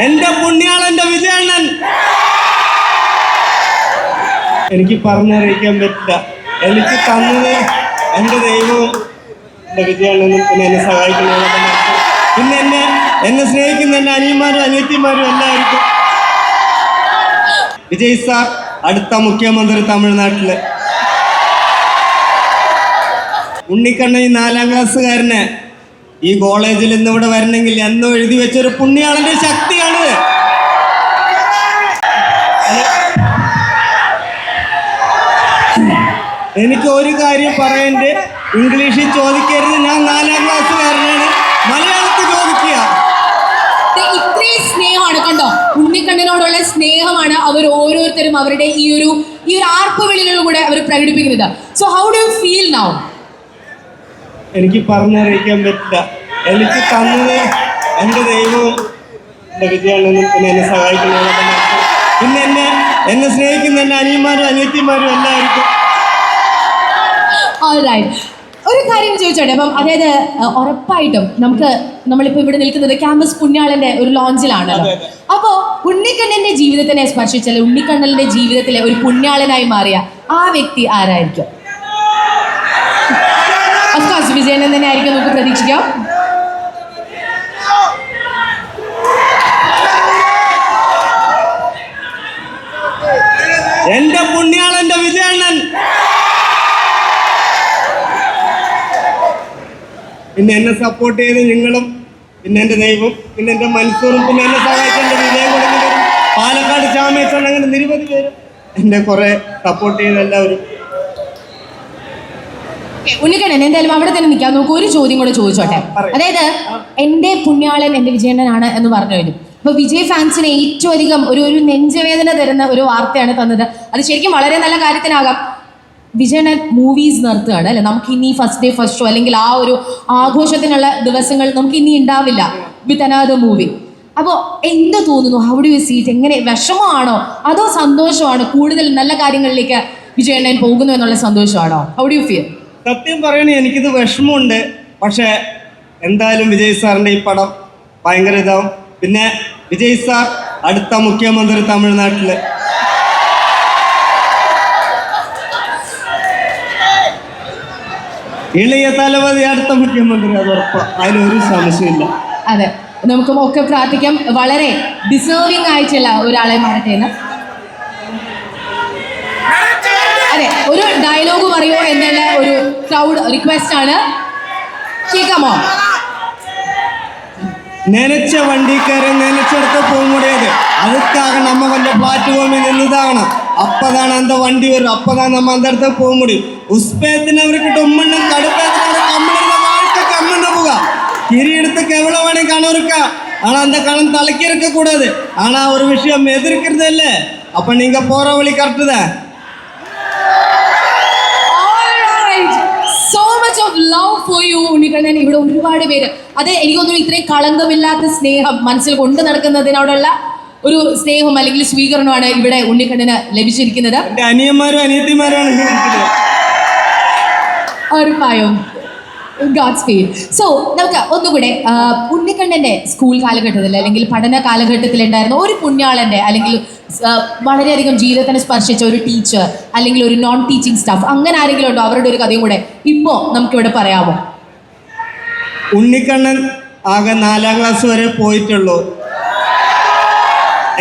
എന്റെ പുണ്യാളന്റെ വിജയണ്ണൻ. എനിക്ക് പറഞ്ഞറിയിക്കാൻ പറ്റില്ല. എനിക്ക് തന്നത് എന്റെ ദൈവവും എന്റെ വിജയണ്ണനും പിന്നെ എന്നെ സഹായിക്കുന്നവരൊക്കെ മാത്രം. പിന്നെ എന്നെ എന്നെ സ്നേഹിക്കുന്ന എന്റെ അനിയന്മാരും അനിയത്തിമാരും എല്ലാവർക്കും. വിജയ് സാർ അടുത്ത മുഖ്യമന്ത്രി തമിഴ്നാട്ടിൽ. ഉണ്ണിക്കണ്ണൻ നാലാം ക്ലാസ്സുകാരന് ഈ കോളേജിൽ ഇന്ന് ഇവിടെ വരണമെങ്കിൽ എന്നും എഴുതി വെച്ചൊരു പുണ്യാളന്റെ ശക്തിയാണ്. എനിക്ക് ഒരു കാര്യം പറയണ്ട്. ഇംഗ്ലീഷിൽ ചോദിക്കരുത്. ഞാൻ നാലാം ക്ലാസ് ക്ലാസ്സുകാരനാണ് മലയാളത്തിൽ ചോദിക്കുക. കണ്ടോ? ഉണ്ണിക്കണ്ണനോടുള്ള സ്നേഹമാണ് അവർ ഓരോരുത്തരും അവരുടെ ഈ ഒരു ഈ ഒരു ആർപ്പുവിളികളിലൂടെ അവർ പ്രകടിപ്പിക്കുന്നത്. So how do feel now എനിക്ക് പറഞ്ഞറിയിക്കാൻ പറ്റില്ല എനിക്ക് തന്നത് എന്റെ ദൈവവും എന്റെ വിജയണ്ണനും പിന്നെ എന്നെ സഹായിക്കുന്നവരൊക്കെ മാത്രം. പിന്നെ എന്നെ എന്നെ സ്നേഹിക്കുന്ന എന്റെ അനിയന്മാരും അനിയത്തിമാരും എല്ലാവർക്കും. ഒരു കാര്യം ചോദിച്ചോട്ടെ അപ്പം അതായത് ഉറപ്പായിട്ടും നമുക്ക് നമ്മളിപ്പോ ഇവിടെ നിൽക്കുന്നത് ക്യാമ്പസ് പുണ്യാളന്റെ ഒരു ലോഞ്ചിലാണല്ലോ അതെ, അതെ. അപ്പോ ഉണ്ണിക്കണ്ണന്റെ ജീവിതത്തിനെ സ്പർശിച്ചാൽ ഉണ്ണിക്കണ്ണലിന്റെ ജീവിതത്തിലെ ഒരു പുണ്യാളനായി മാറിയ ആ വ്യക്തി ആരായിരിക്കും വിജയനൻ തന്നെ ആയിരിക്കും നമുക്ക് പ്രതീക്ഷിക്കാം. എന്റെ പുണ്യാണ് പുണ്യാളന്റെ വിജയണ്ണൻ. പിന്നെ എന്നെ സപ്പോർട്ട് ചെയ്ത് നിങ്ങളും പിന്നെ എന്റെ ദൈവം പിന്നെ എന്റെ മൻസൂറും പിന്നെ എന്നെ സഹായിച്ച വിജയം കൊടുക്കുന്നവരും പാലക്കാട് ചാമേശ്വരൻ അങ്ങനെ നിരവധി പേരും എന്നെ കുറെ സപ്പോർട്ട് ചെയ്ത എല്ലാവരും. ഉണ്ണിക്കണ്ണൻ എന്തായാലും അവിടെ തന്നെ നിൽക്കാം. നമുക്ക് ഒരു ചോദ്യം കൂടെ ചോദിച്ചോട്ടെ. അതായത് എന്റെ പുണ്യാളൻ എന്റെ വിജയണ്ണനാണ് എന്ന് പറഞ്ഞു വരും അപ്പൊ വിജയ് ഫാൻസിന് ഏറ്റവും അധികം ഒരു ഒരു നെഞ്ചവേദന തരുന്ന ഒരു വാർത്തയാണ് തന്നത്. അത് ശരിക്കും വളരെ നല്ല കാര്യത്തിനാകാം. വിജയണ്ണൻ മൂവീസ് നിർത്തുകയാണ് അല്ലെ? നമുക്ക് ഇനി ഫസ്റ്റ് ഡേ ഫസ്റ്റ് ഷോ അല്ലെങ്കിൽ ആ ഒരു ആഘോഷത്തിനുള്ള ദിവസങ്ങൾ നമുക്ക് ഇനി ഉണ്ടാവില്ല. വിത്ത് അനാദർ മൂവി അപ്പോൾ എന്ത് തോന്നുന്നു? ഹൗ ഡു യു സീറ്റ് എങ്ങനെ വിഷമമാണോ? അതോ സന്തോഷമാണോ? കൂടുതൽ നല്ല കാര്യങ്ങളിലേക്ക് വിജയണ്ണൻ പോകുന്നു എന്നുള്ള സന്തോഷമാണോ? ഹൗ ഡു യു ഫീൽ സത്യം പറയണേ എനിക്കിത് വിഷമമുണ്ട്. പക്ഷേ എന്തായാലും വിജയ് സാറിന്റെ ഈ പടം ഭയങ്കര ഇതാവും. പിന്നെ വിജയ് സാർ അടുത്ത മുഖ്യമന്ത്രി തമിഴ്നാട്ടിൽ. ഇളയ തലവതി അടുത്ത മുഖ്യമന്ത്രി അത് ഉറപ്പാണ് അതിലൊരു സംശയമില്ല അതെ. നമുക്ക് ഒക്കെ പ്രാർത്ഥിക്കാം. വളരെ ഡിസേർവിംഗ് ആയിട്ടുള്ള ഒരാളെ മാറട്ടെ അതെ ഒരു ഡയലോഗ് പറയൂ എന്നുള്ള ഒരു ക്രൗഡ് റിക്വസ്റ്റ് ആണ് കേൾക്കാമോ നനച്ച വണ്ടിക്കാരെ നനച്ചെടുത്ത് പോകുമ്പോഴേത് அதுக்காக நம்ம கொஞ்சம் பிளாட்ஃபார்மில் நின்றுதாகணும் அப்பதான் அந்த வண்டி வரும் அப்பதான் நம்ம அந்த இடத்துக்கு போக முடியும் உஸ்பேத்தினவருக்கு டொம்மண்ணும் கடுப்பேத்தினோட கம்மன வாழ்க்கை கம்மன போக கிரீடத்துக்கு எவ்வளவு வேணும் கணம் இருக்கா ஆனா அந்த கணம் தலைக்கு இருக்க கூடாது ஆனா ஒரு விஷயம் எதிர்க்கிறது இல்ல அப்ப நீங்க போற வழி கரெக்டு தான் much of love for you Unnikkannan ഇവിടെ ഒരുപാട് പേര്. അത് എനിക്കൊന്നും ഇത്രയും കളങ്കമില്ലാത്ത സ്നേഹം മനസ്സിൽ കൊണ്ട് നടക്കുന്നതിനോടുള്ള ഒരു സ്നേഹം അല്ലെങ്കിൽ സ്വീകരണമാണ് ഇവിടെ ഉണ്ണിക്കണ്ണന് ലഭിച്ചിരിക്കുന്നത്. അനിയന്മാരും അനിയത്തിമാരാണ്. ഉറപ്പായും. സോ നമുക്ക് ഒന്നുകൂടെ ഉണ്ണിക്കണ്ണന്റെ ഉണ്ണിക്കണ്ണന്റെ സ്കൂൾ കാലഘട്ടത്തിൽ അല്ലെങ്കിൽ പഠന കാലഘട്ടത്തിൽ ഉണ്ടായിരുന്ന ഒരു പുണ്യാളന്റെ അല്ലെങ്കിൽ വളരെയധികം ജീവിതത്തിനെ സ്പർശിച്ച ഒരു ടീച്ചർ അല്ലെങ്കിൽ ഒരു നോൺ ടീച്ചിങ് സ്റ്റാഫ് അങ്ങനെ ആരെങ്കിലും ഉണ്ടോ? അവരുടെ ഒരു കഥയും കൂടെ ഇപ്പോൾ നമുക്കിവിടെ പറയാമോ? ഉണ്ണിക്കണ്ണൻ ആകെ നാലാം ക്ലാസ് വരെ പോയിട്ടുള്ളൂ.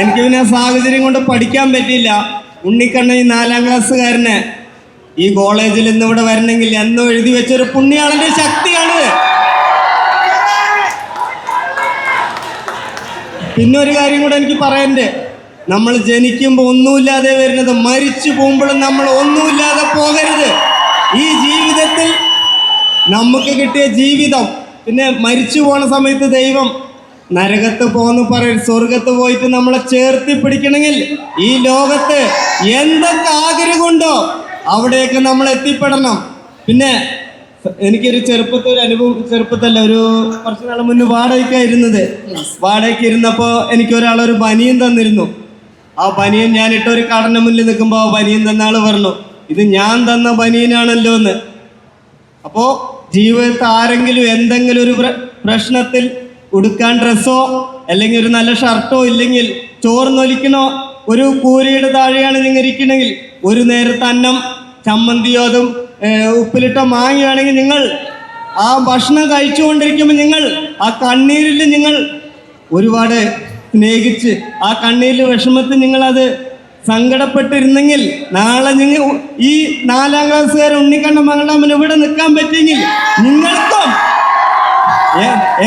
എനിക്ക് പിന്നെ സാഹചര്യം കൊണ്ട് പഠിക്കാൻ പറ്റിയില്ല. ഉണ്ണിക്കണ്ണൻ ഈ നാലാം ക്ലാസ്സുകാരന് ഈ കോളേജിൽ ഇന്ന് ഇവിടെ വരണമെങ്കിൽ എന്നോ എഴുതി വെച്ചൊരു പുണ്യാളന്റെ ശക്തിയാണ്. പിന്നെ ഒരു കാര്യം കൂടെ എനിക്ക് പറയണ്ട്? നമ്മൾ ജനിക്കുമ്പോൾ ഒന്നുമില്ലാതെ വരുന്നത് മരിച്ചു പോകുമ്പോഴും നമ്മൾ ഒന്നുമില്ലാതെ പോകരുത്. ഈ ജീവിതത്തിൽ നമുക്ക് കിട്ടിയ ജീവിതം പിന്നെ മരിച്ചു പോണ സമയത്ത് ദൈവം നരകത്ത് പോന്ന് പറയും സ്വർഗത്ത് പോയിട്ട് നമ്മളെ ചേർത്തി പിടിക്കണമെങ്കിൽ ഈ ലോകത്ത് എന്തൊക്കെ ആഗ്രഹമുണ്ടോ അവിടെയൊക്കെ നമ്മൾ എത്തിപ്പെടണം. പിന്നെ എനിക്കൊരു ചെറുപ്പത്തിൽ ഒരു അനുഭവം ചെറുപ്പത്തല്ല ഒരു കുറച്ച് നാൾ മുന്നേ വാടകയ്ക്കായിരുന്നത് വാടകയ്ക്ക് ഇരുന്നപ്പോൾ എനിക്കൊരാളൊരു പനിയും തന്നിരുന്നു. ആ ബനിയൻ ഞാൻ ഇട്ട ഒരു കടന മുന്നിൽ നിൽക്കുമ്പോൾ ആ ബനിയൻ തന്ന ആൾ പറഞ്ഞു ഇത് ഞാൻ തന്ന ബനിയനാണല്ലോ എന്ന്. അപ്പോൾ ജീവിതത്തിൽ ആരെങ്കിലും എന്തെങ്കിലും ഒരു പ്രശ്നത്തിൽ ഉടുക്കാൻ ഡ്രസ്സോ അല്ലെങ്കിൽ ഒരു നല്ല ഷർട്ടോ ഇല്ലെങ്കിൽ ചോർന്നൊലിക്കണോ ഒരു കൂരയുടെ താഴെയാണ് നിങ്ങൾ ഇരിക്കണമെങ്കിൽ ഒരു നേരത്തെ അന്നം ചമ്മന്തിയോ അതും ഉപ്പിലിട്ട മാങ്ങയാണെങ്കിൽ നിങ്ങൾ ആ ഭക്ഷണം കഴിച്ചുകൊണ്ടിരിക്കുമ്പോൾ നിങ്ങൾ ആ കണ്ണീരിൽ നിങ്ങൾ ഒരുപാട് സ്നേഹിച്ച് ആ കണ്ണീരിൽ വിഷമത്തിൽ നിങ്ങളത് സങ്കടപ്പെട്ടിരുന്നെങ്കിൽ നാളെ നിങ്ങൾ ഈ നാലാം ക്ലാസ്സുകാരൻ ഉണ്ണിക്കണ്ണ മംഗളാമൻ ഇവിടെ നിൽക്കാൻ പറ്റിയെങ്കിൽ നിങ്ങൾക്കും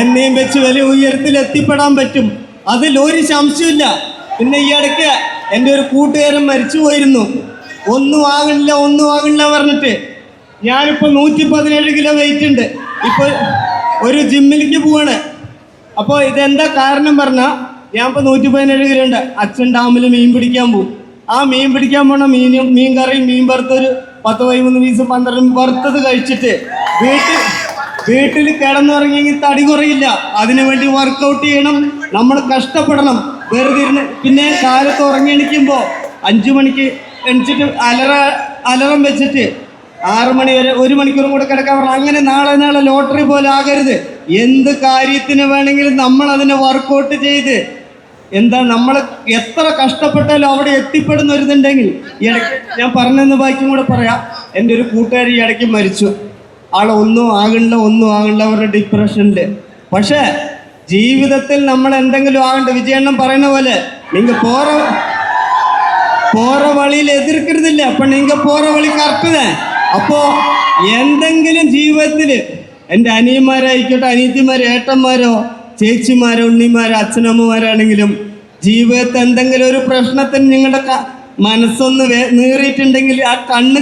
എന്നെയും വെച്ച് വലിയ ഉയരത്തിൽ എത്തിപ്പെടാൻ പറ്റും. അതിൽ ഒരു സംശയമില്ല പിന്നെ ഈ ഇടയ്ക്ക് എന്റെ ഒരു കൂട്ടുകാരൻ മരിച്ചു പോയിരുന്നു. ഒന്നും ആകില്ല ഒന്നും ആകില്ല പറഞ്ഞിട്ട് ഞാനിപ്പോൾ നൂറ്റി പതിനേഴ് കിലോ വെയിറ്റ് ഉണ്ട്. ഇപ്പോൾ ഒരു ജിമ്മിലേക്ക് പോവാണ്. അപ്പോൾ ഇതെന്താ കാരണം പറഞ്ഞാൽ ഞാൻ ഇപ്പൊ നൂറ്റി പതിനേഴ് കിലോ ഉണ്ട്. അച്ഛൻ ഡാമിൽ മീൻ പിടിക്കാൻ പോകും. ആ മീൻ പിടിക്കാൻ പോണ മീൻ മീൻ കറിയും മീൻ വറുത്തൊരു പത്ത് പതിമൂന്ന് പീസ് പന്ത്രണ്ട് വറുത്തത് കഴിച്ചിട്ട് വീട്ടിൽ വീട്ടിൽ കിടന്നുറങ്ങിയെങ്കിൽ തടി കുറയില്ല. അതിനു വേണ്ടി വർക്കൗട്ട് ചെയ്യണം. നമ്മൾ കഷ്ടപ്പെടണം. വെറുതെ ഇരുന്ന് പിന്നെ കാലത്ത് ഉറങ്ങി എണിക്കുമ്പോൾ അഞ്ചു മണിക്ക് എണിച്ചിട്ട് അലറ അലറം വെച്ചിട്ട് ആറു മണി വരെ ഒരു മണിക്കൂറും കൂടെ കിടക്കാൻ പറഞ്ഞു. അങ്ങനെ നാളെ നാളെ ലോട്ടറി പോലെ ആകരുത്. എന്ത് കാര്യത്തിന് വേണമെങ്കിലും നമ്മൾ അതിനെ വർക്കൗട്ട് ചെയ്ത് എന്താ നമ്മൾ എത്ര കഷ്ടപ്പെട്ടാലും അവിടെ എത്തിപ്പെടുന്ന ഒരുതുണ്ടെങ്കിൽ ഈ ഇടയ്ക്ക് ഞാൻ പറഞ്ഞെന്ന് ബാക്കിയും കൂടെ പറയാം. എന്റെ ഒരു കൂട്ടുകാരി ഇടയ്ക്ക് മരിച്ചു. ആൾ ഒന്നും ആകണ്ട ഒന്നും ആകണ്ട അവരുടെ ഡിപ്രഷനിൽ പക്ഷേ ജീവിതത്തിൽ നമ്മൾ എന്തെങ്കിലും ആകണ്ട. വിജയണ്ണം പറയുന്ന പോലെ നിങ്ങൾ പോറ പോറ വഴിയിൽ എതിർക്കരുതില്ല. അപ്പൊ നിങ്ങൾ പോറ വഴി കറക്റ്റ് അപ്പോ എന്തെങ്കിലും ജീവിതത്തിൽ എന്റെ അനിയന്മാരായിക്കോട്ടെ അനിയത്തിമാരോ ഏട്ടന്മാരോ ചേച്ചിമാരോ ഉണ്ണിമാരോ അച്ഛനമ്മമാരാണെങ്കിലും ജീവിതത്തിൽ എന്തെങ്കിലും ഒരു പ്രശ്നത്തിന് നിങ്ങളുടെ മനസ്സൊന്ന് നീറിയിട്ടുണ്ടെങ്കിൽ ആ കണ്ണ്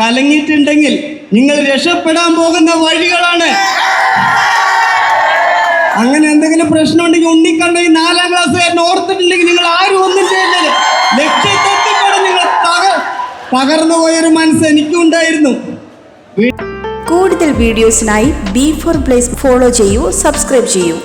കലങ്ങിയിട്ടുണ്ടെങ്കിൽ നിങ്ങൾ രക്ഷപ്പെടാൻ പോകുന്ന വഴികളാണ്. അങ്ങനെ എന്തെങ്കിലും പ്രശ്നം ഉണ്ടെങ്കിൽ ഉണ്ണിക്കണ്ടെങ്കിൽ നാലാം ക്ലാസ് ക്ലാസ്സുകാരൻ ഓർത്തിട്ടുണ്ടെങ്കിൽ നിങ്ങൾ ആരും ഒന്നും ചെയ്യുന്നത് ലക്ഷ്യത്തെത്തിപ്പെടാൻ നിങ്ങൾ തകർ തകർന്നു പോയൊരു മനസ്സ് എനിക്കും ഉണ്ടായിരുന്നു കൂടുതൽ വീഡിയോസിനായി ബി ഫോർ പ്ലേസ് ഫോളോ ചെയ്യൂ സബ്സ്ക്രൈബ് ചെയ്യൂ.